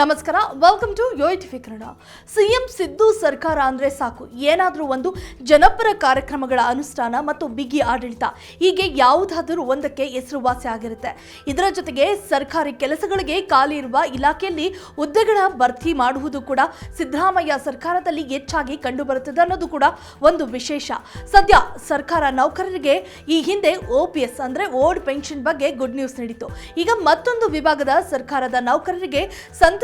ನಮಸ್ಕಾರ welcome to ಯೋಟಿಫಿ Kannada. CM Siddu ಸರ್ಕಾರ ಅಂದರೆ ಸಾಕು. ಏನಾದರೂ ಒಂದು ಜನಪರ ಕಾರ್ಯಕ್ರಮಗಳ ಅನುಷ್ಠಾನ ಮತ್ತು ಬಿಗಿ ಆಡಳಿತ, ಹೀಗೆ ಯಾವುದಾದರೂ ಒಂದಕ್ಕೆ ಹೆಸರುವಾಸಿ ಆಗಿರುತ್ತೆ. ಇದರ ಜೊತೆಗೆ ಸರ್ಕಾರಿ ಕೆಲಸಗಳಿಗೆ ಖಾಲಿ ಇರುವ ಇಲಾಖೆಯಲ್ಲಿ ಹುದ್ದೆಗಳ ಭರ್ತಿ ಮಾಡುವುದು ಕೂಡ ಸಿದ್ದರಾಮಯ್ಯ ಸರ್ಕಾರದಲ್ಲಿ ಹೆಚ್ಚಾಗಿ ಕಂಡುಬರುತ್ತದೆ ಅನ್ನೋದು ಕೂಡ ಒಂದು ವಿಶೇಷ. ಸದ್ಯ ಸರ್ಕಾರ ನೌಕರರಿಗೆ ಈ ಹಿಂದೆ ಓಪಿಎಸ್ ಅಂದರೆ ಓಲ್ಡ್ ಪೆನ್ಷನ್ ಬಗ್ಗೆ ಗುಡ್ ನ್ಯೂಸ್ ನೀಡಿತು ಈಗ ಮತ್ತೊಂದು ವಿಭಾಗದ ಸರ್ಕಾರದ ನೌಕರರಿಗೆ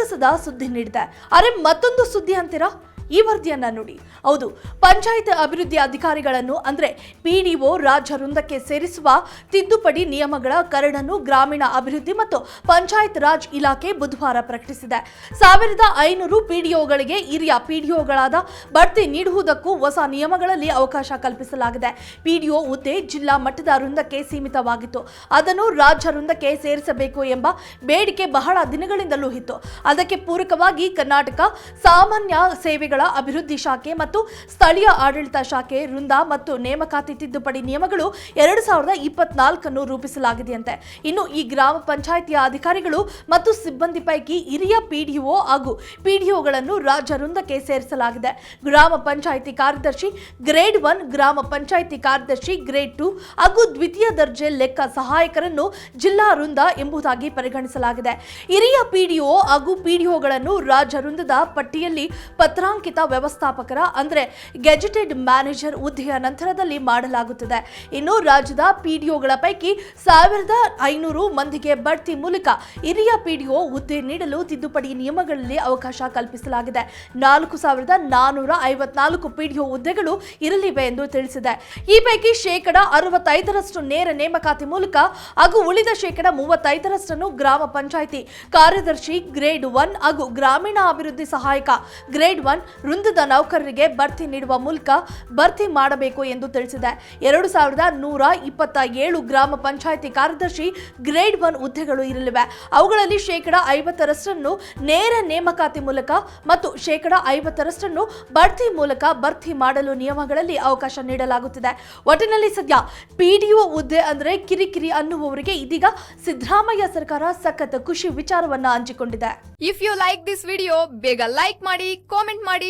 ಸಂತಸದ ಸುದ್ದಿ ನೀಡಿದೆ. ಅರೆ ಮತ್ತೊಂದು ಸುದ್ದಿ ಅಂತೀರಾ? ಈ ವರದಿಯನ್ನ ನೋಡಿ. ಹೌದು, ಪಂಚಾಯತ್ ಅಭಿವೃದ್ಧಿ ಅಧಿಕಾರಿಗಳನ್ನು ಅಂದ್ರೆ ಪಿಡಿಒ ರಾಜ್ಯ ವೃಂದಕ್ಕೆ ಸೇರಿಸುವ ತಿದ್ದುಪಡಿ ನಿಯಮಗಳ ಕರಡನ್ನು ಗ್ರಾಮೀಣ ಅಭಿವೃದ್ಧಿ ಮತ್ತು ಪಂಚಾಯತ್ ರಾಜ್ ಇಲಾಖೆ ಬುಧವಾರ ಪ್ರಕಟಿಸಿದೆ. ಸಾವಿರದ ಐನೂರು ಪಿಡಿಒಗಳಿಗೆ ಹಿರಿಯ ಪಿಡಿಒಗಳಾದ ಬಡ್ತಿ ನೀಡುವುದಕ್ಕೂ ಹೊಸ ನಿಯಮಗಳಲ್ಲಿ ಅವಕಾಶ ಕಲ್ಪಿಸಲಾಗಿದೆ. ಪಿಡಿಒ ಹುದ್ದೆ ಜಿಲ್ಲಾ ಮಟ್ಟದ ವೃಂದಕ್ಕೆ ಸೀಮಿತವಾಗಿತ್ತು. ಅದನ್ನು ರಾಜ್ಯ ವೃಂದಕ್ಕೆ ಸೇರಿಸಬೇಕು ಎಂಬ ಬೇಡಿಕೆ ಬಹಳ ದಿನಗಳಿಂದಲೂ ಇತ್ತು. ಅದಕ್ಕೆ ಪೂರಕವಾಗಿ ಕರ್ನಾಟಕ ಸಾಮಾನ್ಯ ಸೇವೆಗಳ ಅಭಿವೃದ್ಧಿ ಶಾಖೆ ಮತ್ತು ಸ್ಥಳೀಯ ಆಡಳಿತ ಶಾಖೆ, ವೃಂದ ಮತ್ತು ನೇಮಕಾತಿ ತಿದ್ದುಪಡಿ ನಿಯಮಗಳು ಎರಡು ಸಾವಿರದ ಇಪ್ಪತ್ನಾಲ್ಕನ್ನು ರೂಪಿಸಲಾಗಿದೆಯಂತೆ. ಇನ್ನು ಈ ಗ್ರಾಮ ಪಂಚಾಯಿತಿಯ ಅಧಿಕಾರಿಗಳು ಮತ್ತು ಸಿಬ್ಬಂದಿ ಪೈಕಿ ಹಿರಿಯ ಪಿಡಿಒ ಹಾಗೂ ಪಿಡಿಒಗಳನ್ನು ರಾಜ್ಯ ವೃಂದಕ್ಕೆ ಸೇರಿಸಲಾಗಿದೆ. ಗ್ರಾಮ ಪಂಚಾಯಿತಿ ಕಾರ್ಯದರ್ಶಿ ಗ್ರೇಡ್ ಒನ್, ಗ್ರಾಮ ಪಂಚಾಯಿತಿ ಕಾರ್ಯದರ್ಶಿ ಗ್ರೇಡ್ ಟು ಹಾಗೂ ದ್ವಿತೀಯ ದರ್ಜೆ ಲೆಕ್ಕ ಸಹಾಯಕರನ್ನು ಜಿಲ್ಲಾ ವೃಂದ ಎಂಬುದಾಗಿ ಪರಿಗಣಿಸಲಾಗಿದೆ. ಹಿರಿಯ ಪಿಡಿಒ ಹಾಗೂ ಪಿಡಿಒಗಳನ್ನು ರಾಜ್ಯ ವೃಂದದ ಪಟ್ಟಿಯಲ್ಲಿ ಪತ್ರಾಂಕಿತ ವ್ಯವಸ್ಥಾಪಕರ, ಅಂದರೆ ಗೆಜೆಟೆಡ್ ಮ್ಯಾನೇಜರ್ ಹುದ್ದೆಯ ನಂತರದಲ್ಲಿ ಮಾಡಲಾಗುತ್ತದೆ. ಇನ್ನು ರಾಜ್ಯದ ಪಿಡಿಒಗಳ ಪೈಕಿ ಸಾವಿರದ ಐನೂರು ಮಂದಿಗೆ ಬಡ್ತಿ ಮೂಲಕ ಹಿರಿಯ ಪಿಡಿಒ ಹುದ್ದೆ ನೀಡಲು ತಿದ್ದುಪಡಿ ನಿಯಮಗಳಲ್ಲಿ ಅವಕಾಶ ಕಲ್ಪಿಸಲಾಗಿದೆ. ನಾಲ್ಕು ಸಾವಿರದ ನಾನೂರ ಐವತ್ನಾಲ್ಕು ಪಿಡಿಒ ಹುದ್ದೆಗಳು ಇರಲಿವೆ ಎಂದು ತಿಳಿಸಿದೆ. ಈ ಪೈಕಿ ಶೇಕಡ ಅರವತ್ತೈದರಷ್ಟು ನೇರ ನೇಮಕಾತಿ ಮೂಲಕ ಹಾಗೂ ಉಳಿದ ಶೇಕಡ ಮೂವತ್ತೈದರಷ್ಟನ್ನು ಗ್ರಾಮ ಪಂಚಾಯಿತಿ ಕಾರ್ಯದರ್ಶಿ ಗ್ರೇಡ್ ಒನ್ ಹಾಗೂ ಗ್ರಾಮೀಣ ಅಭಿವೃದ್ಧಿ ಸಹಾಯಕ ಗ್ರೇಡ್ ಒನ್ ವೃಂದದ ನೌಕರರಿಗೆ ಭರ್ತಿ ನೀಡುವ ಮೂಲಕ ಭರ್ತಿ ಮಾಡಬೇಕು ಎಂದು ತಿಳಿಸಿದೆ. ಎರಡು ಸಾವಿರದ ನೂರ ಇಪ್ಪತ್ತ ಏಳು ಗ್ರಾಮ ಪಂಚಾಯಿತಿ ಕಾರ್ಯದರ್ಶಿ ಗ್ರೇಡ್ ಒನ್ ಹುದ್ದೆಗಳು ಇರಲಿವೆ. ಅವುಗಳಲ್ಲಿ ಶೇಕಡ ಐವತ್ತರಷ್ಟನ್ನು ನೇರ ನೇಮಕಾತಿ ಮೂಲಕ ಮತ್ತು ಶೇಕಡ ಐವತ್ತರಷ್ಟನ್ನು ಬಡ್ತಿ ಮೂಲಕ ಭರ್ತಿ ಮಾಡಲು ನಿಯಮಗಳಲ್ಲಿ ಅವಕಾಶ ನೀಡಲಾಗುತ್ತಿದೆ. ಒಟ್ಟಿನಲ್ಲಿ ಸದ್ಯ ಪಿಡಿಒ ಹುದ್ದೆ ಅಂದರೆ ಕಿರಿಕಿರಿ ಅನ್ನುವವರಿಗೆ ಇದೀಗ ಸಿದ್ದರಾಮಯ್ಯ ಸರ್ಕಾರ ಸಖತ್ ಖುಷಿ ವಿಚಾರವನ್ನ ಹಂಚಿಕೊಂಡಿದೆ. If you like this video ಬೇಗ ಲೈಕ್ ಮಾಡಿ ಕಾಮೆಂಟ್ ಮಾಡಿ